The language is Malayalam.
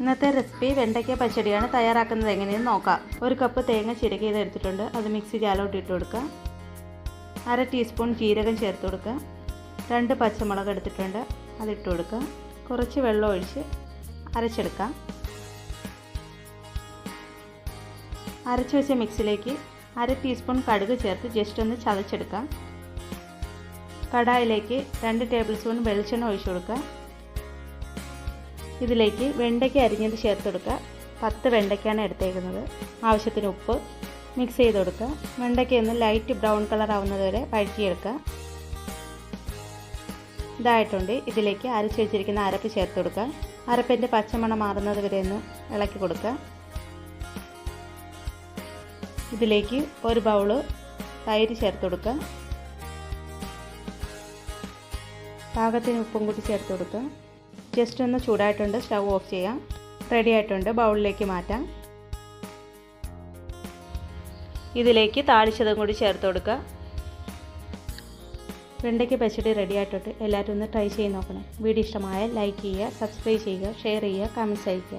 ഇന്നത്തെ റെസിപ്പി വെണ്ടയ്ക്ക പച്ചടിയാണ് തയ്യാറാക്കുന്നത്. എങ്ങനെയെന്ന് നോക്കാം. ഒരു കപ്പ് തേങ്ങ ചിരകിയത് എടുത്തിട്ടുണ്ട്. അത് മിക്സി ജാലോട്ട് ഇട്ട് കൊടുക്കുക അര ടീസ്പൂൺ ജീരകം ചേർത്ത് കൊടുക്കുക രണ്ട് പച്ചമുളക് എടുത്തിട്ടുണ്ട്. അതിട്ട് കൊടുക്കുക കുറച്ച് വെള്ളം ഒഴിച്ച് അരച്ചെടുക്കാം. അരച്ച് വെച്ച മിക്സിലേക്ക് അര ടീസ്പൂൺ കടുക് ചേർത്ത് ജസ്റ്റ് ഒന്ന് ചതച്ചെടുക്കാം. കടായിലേക്ക് രണ്ട് ടേബിൾ സ്പൂൺ വെളിച്ചെണ്ണ ഒഴിച്ചു കൊടുക്കുക ഇതിലേക്ക് വെണ്ടയ്ക്ക അരിഞ്ഞത് ചേർത്ത് കൊടുക്കുക. പത്ത് വെണ്ടയ്ക്കാണ് എടുത്തേക്കുന്നത്. ആവശ്യത്തിന് ഉപ്പ് മിക്സ് ചെയ്ത് കൊടുക്കുക. വെണ്ടയ്ക്ക ഒന്ന് ലൈറ്റ് ബ്രൗൺ കളർ ആവുന്നത് വരെ വഴറ്റിയെടുക്കുക. ഇതായിട്ടുണ്ട്. ഇതിലേക്ക് അരച്ച് വെച്ചിരിക്കുന്ന അരപ്പ് ചേർത്ത് കൊടുക്കുക. അരപ്പിന്റെ പച്ചമണം മാറുന്നത് വരെ ഒന്ന് ഇളക്കി കൊടുക്കുക. ഇതിലേക്ക് ഒരു ബൗൾ തൈര് ചേർത്ത് കൊടുക്കുക. പാകത്തിന് ഉപ്പും കൂടി ചേർത്ത് കൊടുക്കുക. ജസ്റ്റ് ഒന്ന് ചൂടായിട്ടുണ്ട് സ്റ്റവ് ഓഫ് ചെയ്യാം. റെഡി ആയിട്ടുണ്ട് ബൗളിലേക്ക് മാറ്റാം. ഇതിലേക്ക് താളിച്ചതും കൂടി ചേർത്ത് കൊടുക്കുക. വെണ്ടയ്ക്ക് പച്ചടി റെഡി ആയിട്ടുണ്ട്. എല്ലാവരും ഒന്ന് ട്രൈ ചെയ്ത് നോക്കണം. വീഡിയോ ഇഷ്ടമായാൽ ലൈക്ക് ചെയ്യുക സബ്സ്ക്രൈബ് ചെയ്യുക ഷെയർ ചെയ്യുക കമൻസ് അയയ്ക്കുക.